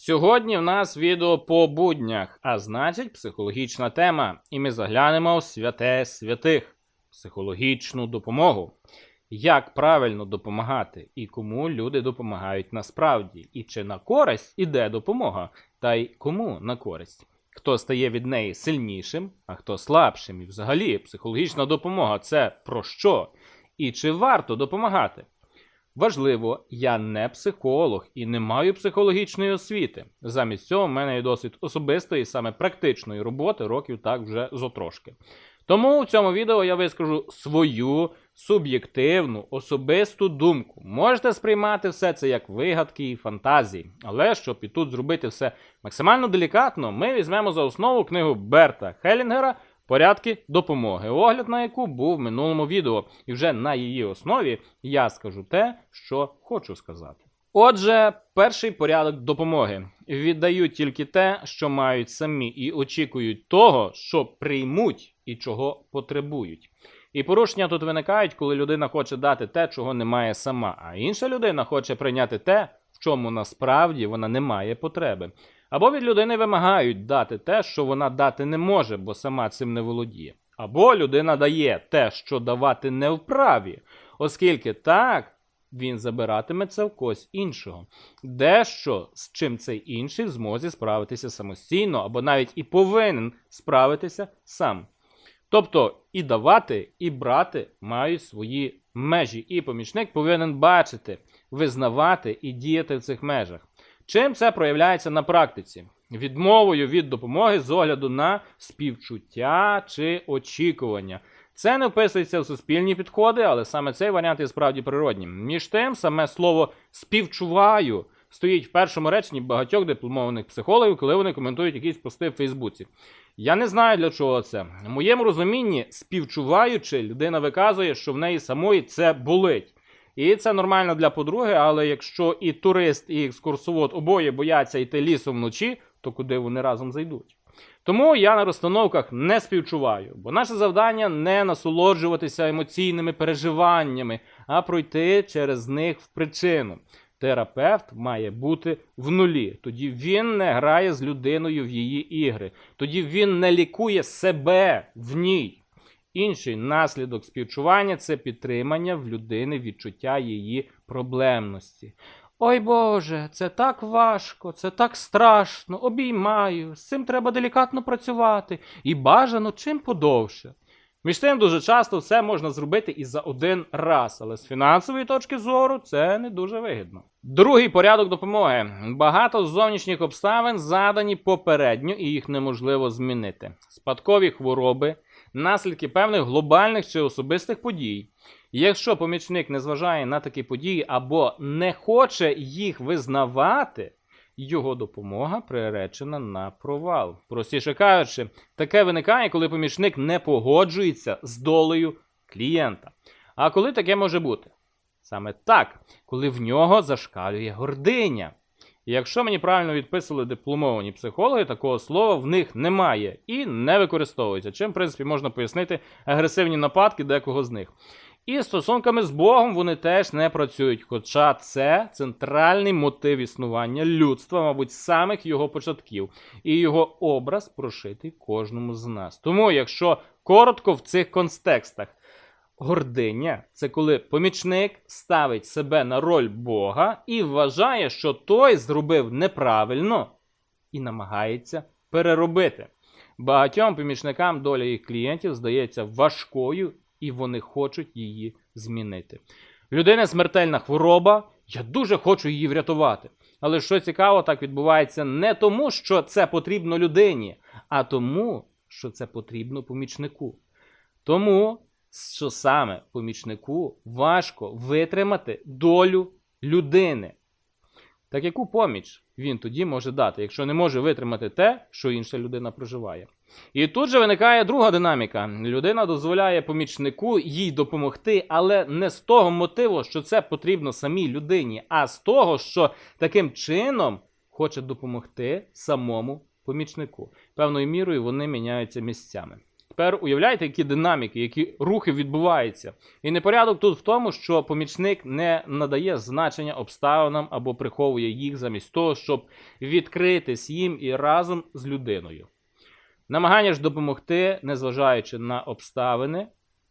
Сьогодні в нас відео по буднях, а значить психологічна тема, і ми заглянемо в святе святих психологічну допомогу. Як правильно допомагати і кому люди допомагають насправді, і чи на користь іде допомога, та й кому на користь. Хто стає від неї сильнішим, а хто слабшим. І взагалі психологічна допомога це про що? І чи варто допомагати? Важливо, я не психолог і не маю психологічної освіти. Замість цього в мене є досвід особистої, саме практичної роботи, років так вже зотрошки. Тому в цьому відео я вискажу свою суб'єктивну, особисту думку. Можете сприймати все це як вигадки і фантазії, але щоб і тут зробити все максимально делікатно, ми візьмемо за основу книгу Берта Хелінгера Порядки допомоги, огляд на яку був в минулому відео, і вже на її основі я скажу те, що хочу сказати. Отже, перший порядок допомоги віддають тільки те, що мають самі, і очікують того, що приймуть і чого потребують. І порушення тут виникають, коли людина хоче дати те, чого не має сама, а інша людина хоче прийняти те, в чому насправді вона не має потреби. Або від людини вимагають дати те, що вона дати не може, бо сама цим не володіє. Або людина дає те, що давати не вправі, оскільки так він забиратиме це в когось іншого. Дещо з чим цей інший в змозі справитися самостійно, або навіть і повинен справитися сам. Тобто і давати, і брати мають свої межі, і помічник повинен бачити, визнавати і діяти в цих межах. Чим це проявляється на практиці? Відмовою від допомоги з огляду на співчуття чи очікування. Це не вписується в суспільні підходи, але саме цей варіант є справді природнім. Між тим, саме слово співчуваю стоїть в першому реченні багатьох дипломованих психологів, коли вони коментують якісь пости в Фейсбуці. Я не знаю для чого це. В моєму розумінні, співчуваючи, людина виказує, що в неї самої це болить. І це нормально для подруги, але якщо і турист, і екскурсовод обоє бояться йти лісом вночі, то куди вони разом зайдуть? Тому я на розстановках не співчуваю, бо наше завдання не насолоджуватися емоційними переживаннями, а пройти через них в причину. Терапевт має бути в нулі. Тоді він не грає з людиною в її ігри. Тоді він не лікує себе в ній. Інший наслідок співчування це підтримання в людини відчуття її проблемності. Ой Боже, це так важко, це так страшно, обіймаю, з цим треба делікатно працювати і бажано чим подовше. Між тим, дуже часто все можна зробити і за один раз, але з фінансової точки зору це не дуже вигідно. Другий порядок допомоги. Багато зовнішніх обставин задані попередньо і їх неможливо змінити. Спадкові хвороби, наслідки певних глобальних чи особистих подій. Якщо помічник не зважає на такі події або не хоче їх визнавати, його допомога приречена на провал. Простіше кажучи, таке виникає, коли помічник не погоджується з долею клієнта. А коли таке може бути? Саме так, коли в нього зашкалює гординя. Якщо мені правильно відписували дипломовані психологи, такого слова в них немає і не використовується. Чим, в принципі, можна пояснити агресивні нападки декого з них. І стосунками з Богом вони теж не працюють, хоча це центральний мотив існування людства, мабуть, самих його початків, і його образ прошитий кожному з нас. Тому, якщо коротко в цих контекстах, гординя це коли помічник ставить себе на роль Бога і вважає, що той зробив неправильно і намагається переробити. Багатьом помічникам доля їх клієнтів здається важкою і вони хочуть її змінити. В людини смертельна хвороба, я дуже хочу її врятувати. Але що цікаво, так відбувається не тому, що це потрібно людині, а тому, що це потрібно помічнику. Тому, що саме помічнику важко витримати долю людини. Так яку поміч він тоді може дати, якщо не може витримати те, що інша людина проживає? І тут же виникає друга динаміка. Людина дозволяє помічнику їй допомогти, але не з того мотиву, що це потрібно самій людині, а з того, що таким чином хоче допомогти самому помічнику. Певною мірою вони міняються місцями. Тепер уявляєте, які динаміки, які рухи відбуваються. І непорядок тут в тому, що помічник не надає значення обставинам або приховує їх замість того, щоб відкритись їм і разом з людиною. Намагання ж допомогти, незважаючи на обставини,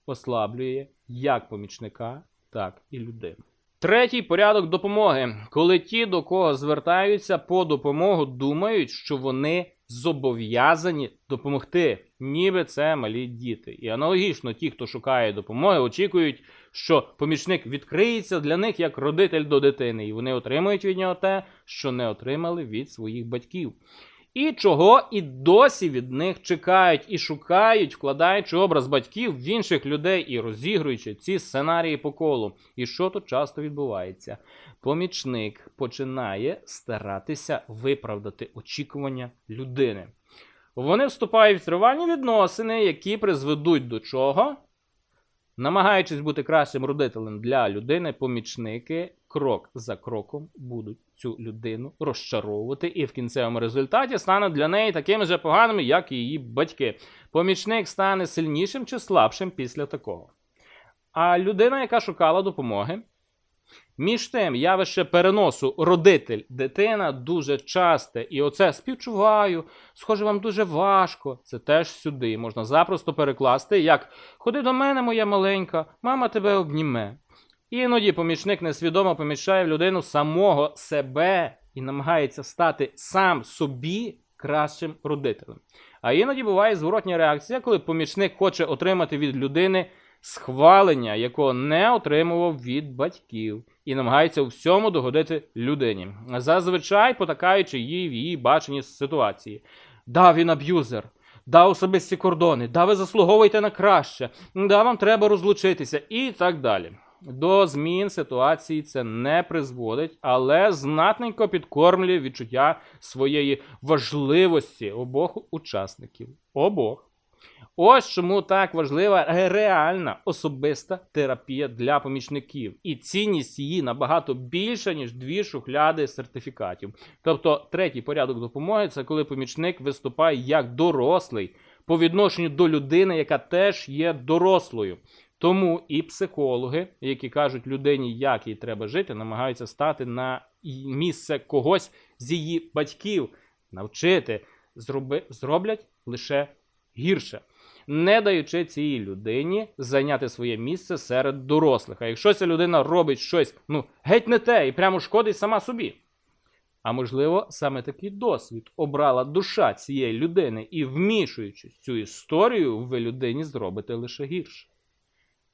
ослаблює як помічника, так і людину. Третій порядок допомоги. Коли ті, до кого звертаються по допомогу, думають, що вони зобов'язані допомогти, ніби це малі діти. І аналогічно, ті, хто шукає допомоги, очікують, що помічник відкриється для них як родитель до дитини, і вони отримують від нього те, що не отримали від своїх батьків. І чого і досі від них чекають і шукають, вкладаючи образ батьків в інших людей і розігруючи ці сценарії по колу. І що тут часто відбувається? Помічник починає старатися виправдати очікування людини. Вони вступають в тривальні відносини, які призведуть до чого? Намагаючись бути кращим родителем для людини, помічники крок за кроком будуть цю людину розчаровувати, і в кінцевому результаті стане для неї такими же поганими, як і її батьки. Помічник стане сильнішим чи слабшим після такого. А людина, яка шукала допомоги, між тим, явище переносу родитель, дитина дуже часте, і оце співчуваю, схоже, вам дуже важко. Це теж сюди можна запросто перекласти, як ходи до мене, моя маленька, мама тебе обніме. Іноді помічник несвідомо помічає в людину самого себе і намагається стати сам собі кращим родителем. А іноді буває зворотня реакція, коли помічник хоче отримати від людини схвалення, якого не отримував від батьків, і намагається у всьому догодити людині, зазвичай потакаючи їй в її баченні ситуації. Да, він аб'юзер. Да, особисті кордони, да, ви заслуговуєте на краще, да, вам треба розлучитися і так далі. До змін ситуації це не призводить, але знатненько підкормлює відчуття своєї важливості обох учасників. Обох. Ось чому так важлива реальна особиста терапія для помічників. І цінність її набагато більша, ніж дві шухляди сертифікатів. Тобто, третій порядок допомоги це коли помічник виступає як дорослий по відношенню до людини, яка теж є дорослою. Тому і психологи, які кажуть людині, як їй треба жити, намагаються стати на місце когось з її батьків, навчити, зроби, зроблять лише гірше, не даючи цій людині зайняти своє місце серед дорослих. А якщо ця людина робить щось, ну геть не те і прямо шкодить сама собі. А можливо, саме такий досвід обрала душа цієї людини, і вмішуючись цю історію, ви людині зробите лише гірше.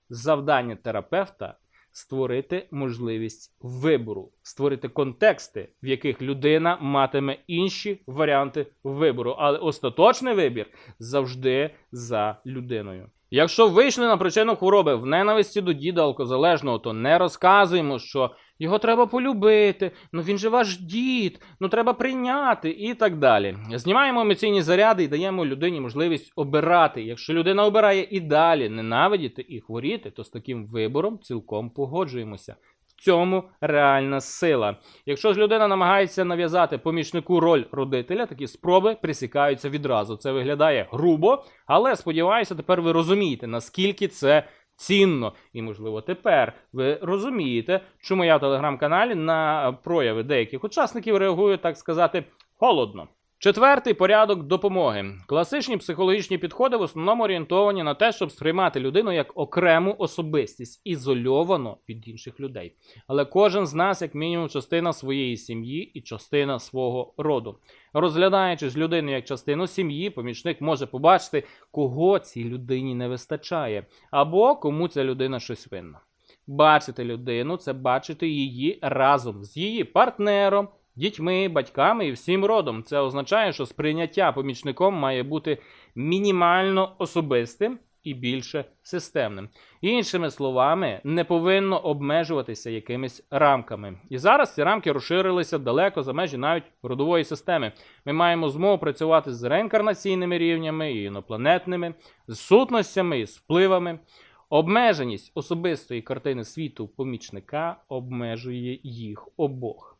Завдання терапевта створити можливість вибору, створити контексти, в яких людина матиме інші варіанти вибору, але остаточний вибір завжди за людиною. Якщо вийшли на причину хвороби в ненависті до діда алкозалежного, то не розказуємо, що його треба полюбити, ну він же ваш дід, ну треба прийняти і так далі. Знімаємо емоційні заряди і даємо людині можливість обирати. Якщо людина обирає і далі ненавидіти і хворіти, то з таким вибором цілком погоджуємося. В цьому реальна сила. Якщо ж людина намагається нав'язати помічнику роль родителя, такі спроби присікаються відразу. Це виглядає грубо, але сподіваюся, тепер ви розумієте, наскільки це цінно. І, можливо, тепер ви розумієте, чому я в телеграм-каналі на прояви деяких учасників реагую, так сказати, холодно. Четвертий порядок допомоги. Класичні психологічні підходи в основному орієнтовані на те, щоб сприймати людину як окрему особистість, ізольовано від інших людей. Але кожен з нас, як мінімум, частина своєї сім'ї і частина свого роду. Розглядаючи ж людину як частину сім'ї, помічник може побачити, кого цій людині не вистачає, або кому ця людина щось винна. Бачити людину це бачити її разом з її партнером дітьми, батьками і всім родом. Це означає, що сприйняття помічником має бути мінімально особистим і більше системним. Іншими словами, не повинно обмежуватися якимись рамками. І зараз ці рамки розширилися далеко за межі навіть родової системи. Ми маємо змогу працювати з реінкарнаційними рівнями, і інопланетними, з сутностями і з впливами. Обмеженість особистої картини світу помічника обмежує їх обох.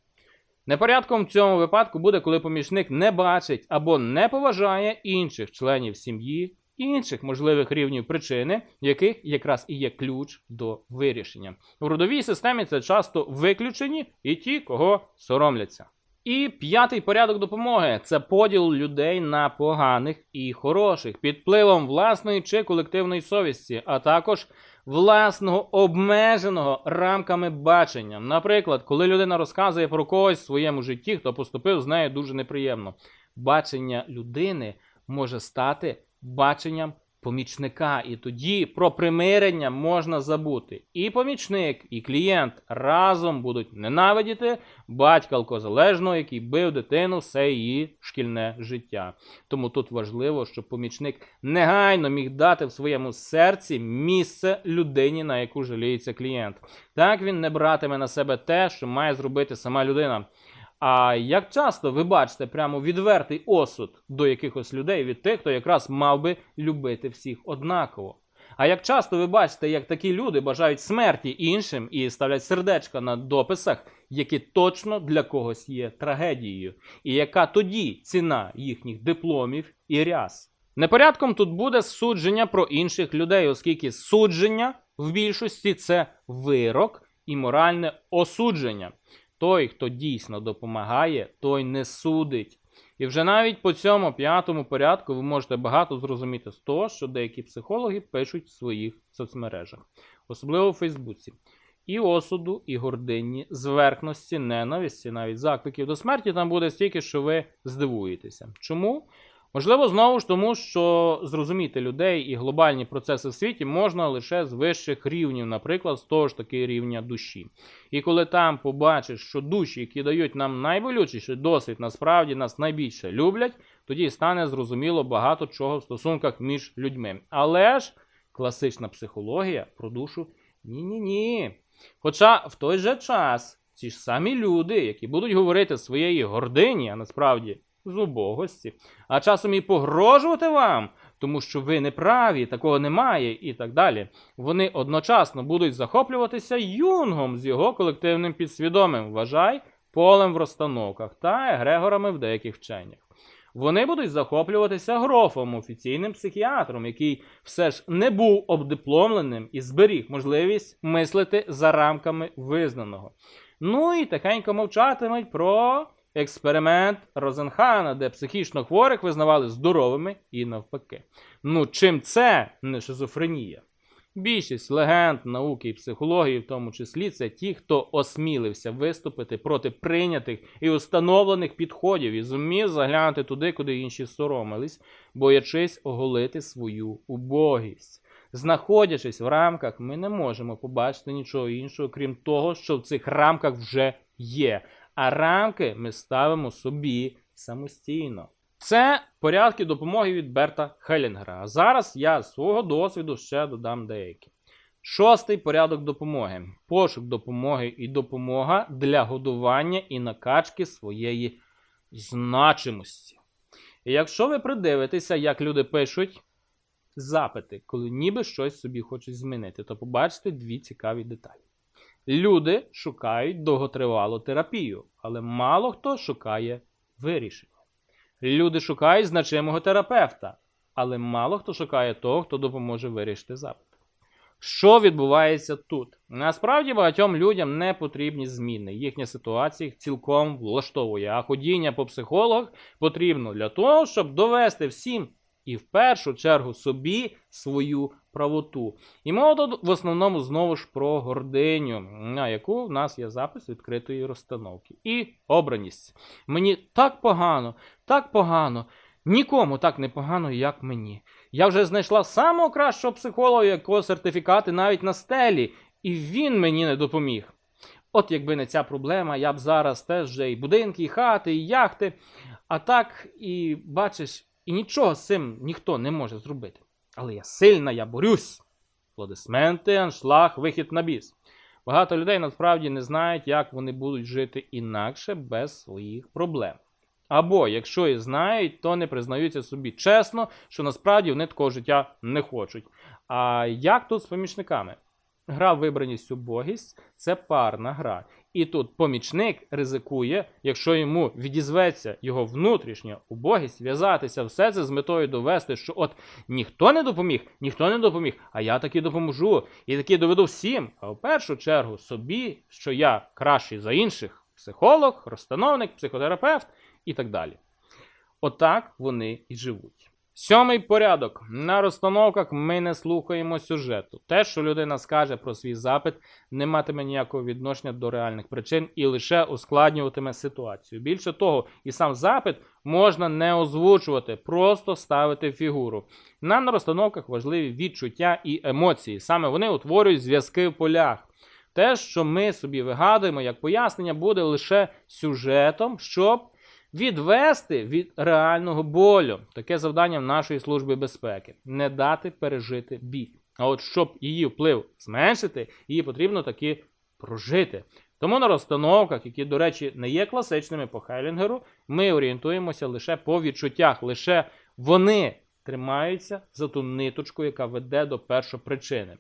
Непорядком в цьому випадку буде, коли помічник не бачить або не поважає інших членів сім'ї інших можливих рівнів причини, яких якраз і є ключ до вирішення. У родовій системі це часто виключені і ті, кого соромляться. І п'ятий порядок допомоги це поділ людей на поганих і хороших під впливом власної чи колективної совісті, а також власного обмеженого рамками бачення. Наприклад, коли людина розказує про когось в своєму житті, хто поступив з нею дуже неприємно, бачення людини може стати баченням помічника, і тоді про примирення можна забути. І помічник, і клієнт разом будуть ненавидіти батька алкозалежного, який бив дитину все її шкільне життя. Тому тут важливо, щоб помічник негайно міг дати в своєму серці місце людині, на яку жаліється клієнт. Так він не братиме на себе те, що має зробити сама людина. А як часто ви бачите прямо відвертий осуд до якихось людей від тих, хто якраз мав би любити всіх однаково? А як часто ви бачите, як такі люди бажають смерті іншим і ставлять сердечка на дописах, які точно для когось є трагедією, і яка тоді ціна їхніх дипломів і ряс? Непорядком тут буде судження про інших людей, оскільки судження в більшості це вирок і моральне осудження. Той, хто дійсно допомагає, той не судить. І вже навіть по цьому п'ятому порядку ви можете багато зрозуміти з того, що деякі психологи пишуть в своїх соцмережах, особливо в Фейсбуці. І осуду, і гордині, зверхності, ненависті, навіть закликів до смерті там буде стільки, що ви здивуєтеся. Чому? Можливо, знову ж тому, що зрозуміти людей і глобальні процеси в світі можна лише з вищих рівнів, наприклад, з того ж таки рівня душі. І коли там побачиш, що душі, які дають нам найболючіший досвід, насправді нас найбільше люблять, тоді стане зрозуміло багато чого в стосунках між людьми. Але ж класична психологія про душу ні-ні-ні. Хоча в той же час ці ж самі люди, які будуть говорити своєї гордині, а насправді з убогості, а часом і погрожувати вам, тому що ви не праві, такого немає, і так далі. Вони одночасно будуть захоплюватися юнгом з його колективним підсвідомим, вважай, полем в розстановках та егрегорами в деяких вченнях. Вони будуть захоплюватися грофом, офіційним психіатром, який все ж не був обдипломленим і зберіг можливість мислити за рамками визнаного. Ну і тихенько мовчатимуть про експеримент Розенхана, де психічно хворих визнавали здоровими і навпаки. Ну, чим це не шизофренія? Більшість легенд, науки і психології, в тому числі, це ті, хто осмілився виступити проти прийнятих і установлених підходів і зумів заглянути туди, куди інші соромились, боячись оголити свою убогість. Знаходячись в рамках, ми не можемо побачити нічого іншого, крім того, що в цих рамках вже є. А рамки ми ставимо собі самостійно. Це порядки допомоги від Берта Хелінгера. А зараз я з свого досвіду ще додам деякі. Шостий порядок допомоги. Пошук допомоги і допомога для годування і накачки своєї значимості. І якщо ви придивитеся, як люди пишуть запити, коли ніби щось собі хочуть змінити, то побачите дві цікаві деталі. Люди шукають довготривалу терапію, але мало хто шукає вирішення. Люди шукають значимого терапевта, але мало хто шукає того, хто допоможе вирішити запит. Що відбувається тут? Насправді багатьом людям не потрібні зміни. Їхня ситуація їх цілком влаштовує, а ходіння по психологах потрібно для того, щоб довести всім і в першу чергу собі свою правоту. І мова тут в основному знову ж про гординю, на яку в нас є запис відкритої розстановки. І обраність. Мені так погано, так погано. Нікому так не погано, як мені. Я вже знайшла самого кращого психолога, якого сертифікати навіть на стелі, і він мені не допоміг. От якби не ця проблема, я б зараз теж вже і будинки, і хати, і яхти. А так, і бачиш, і нічого з цим ніхто не може зробити. Але я сильна, я борюсь. Аплодисменти, аншлаг, вихід на біс. Багато людей насправді не знають, як вони будуть жити інакше без своїх проблем. Або, якщо і знають, то не признаються собі чесно, що насправді вони такого життя не хочуть. А як тут з помічниками? Гра вибраність убогість це парна гра. І тут помічник ризикує, якщо йому відізветься його внутрішня убогість, зв'язатися все це з метою довести, що от ніхто не допоміг, ніхто не допоміг, а я таки допоможу. І таки доведу всім, а в першу чергу собі, що я кращий за інших психолог, розстановник, психотерапевт і так далі. Отак вони і живуть. Сьомий порядок. На розстановках ми не слухаємо сюжету. Те, що людина скаже про свій запит, не матиме ніякого відношення до реальних причин і лише ускладнюватиме ситуацію. Більше того, і сам запит можна не озвучувати, просто ставити фігуру. На розстановках важливі відчуття і емоції. Саме вони утворюють зв'язки в полях. Те, що ми собі вигадуємо як пояснення, буде лише сюжетом, щоб відвести від реального болю. Таке завдання в нашої служби безпеки не дати пережити біль. А от щоб її вплив зменшити, її потрібно таки прожити. Тому на розстановках, які, до речі, не є класичними по Хелінгеру, ми орієнтуємося лише по відчуттях, лише вони тримаються за ту ниточку, яка веде до першопричини.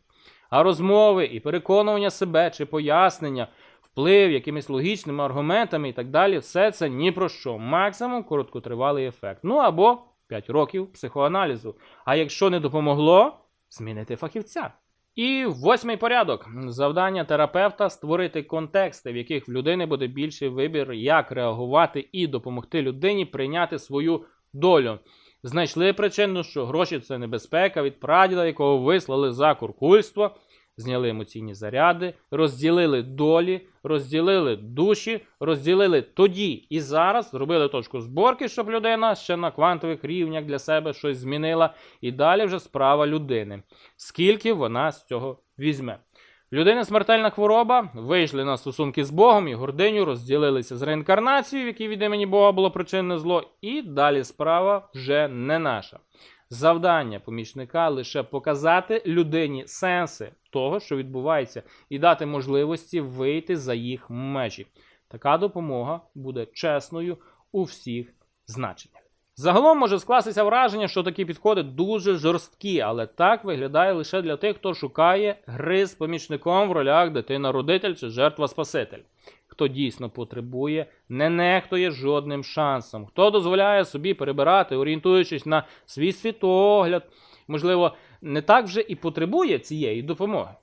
А розмови і переконування себе чи пояснення, вплив якимись логічними аргументами і так далі, все це ні про що. Максимум короткотривалий ефект. Ну або 5 років психоаналізу. А якщо не допомогло, змінити фахівця. І восьмий порядок. Завдання терапевта створити контексти, в яких в людини буде більший вибір, як реагувати і допомогти людині прийняти свою долю. Знайшли причину, що гроші це небезпека від прадіда, якого вислали за куркульство, зняли емоційні заряди, розділили долі, розділили душі, розділили тоді і зараз, зробили точку зборки, щоб людина ще на квантових рівнях для себе щось змінила. І далі вже справа людини. Скільки вона з цього візьме? В Людини смертельна хвороба, вийшли на стосунки з Богом і гординю, розділилися з реінкарнацією, в якій від імені Бога було причинне зло, і далі справа вже не наша. Завдання помічника лише показати людині сенси того, що відбувається, і дати можливості вийти за їх межі. Така допомога буде чесною у всіх значеннях. Загалом може скластися враження, що такі підходи дуже жорсткі, але так виглядає лише для тих, хто шукає гри з помічником в ролях дитина-родитель чи жертва-спаситель. Хто дійсно потребує, не нехтує жодним шансом, хто дозволяє собі перебирати, орієнтуючись на свій світогляд, можливо, не так вже і потребує цієї допомоги.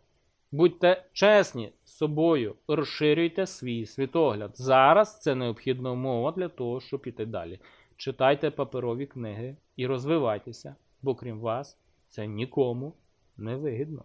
Будьте чесні з собою, розширюйте свій світогляд. Зараз це необхідна умова для того, щоб піти далі. Читайте паперові книги і розвивайтеся, бо крім вас, це нікому не вигідно.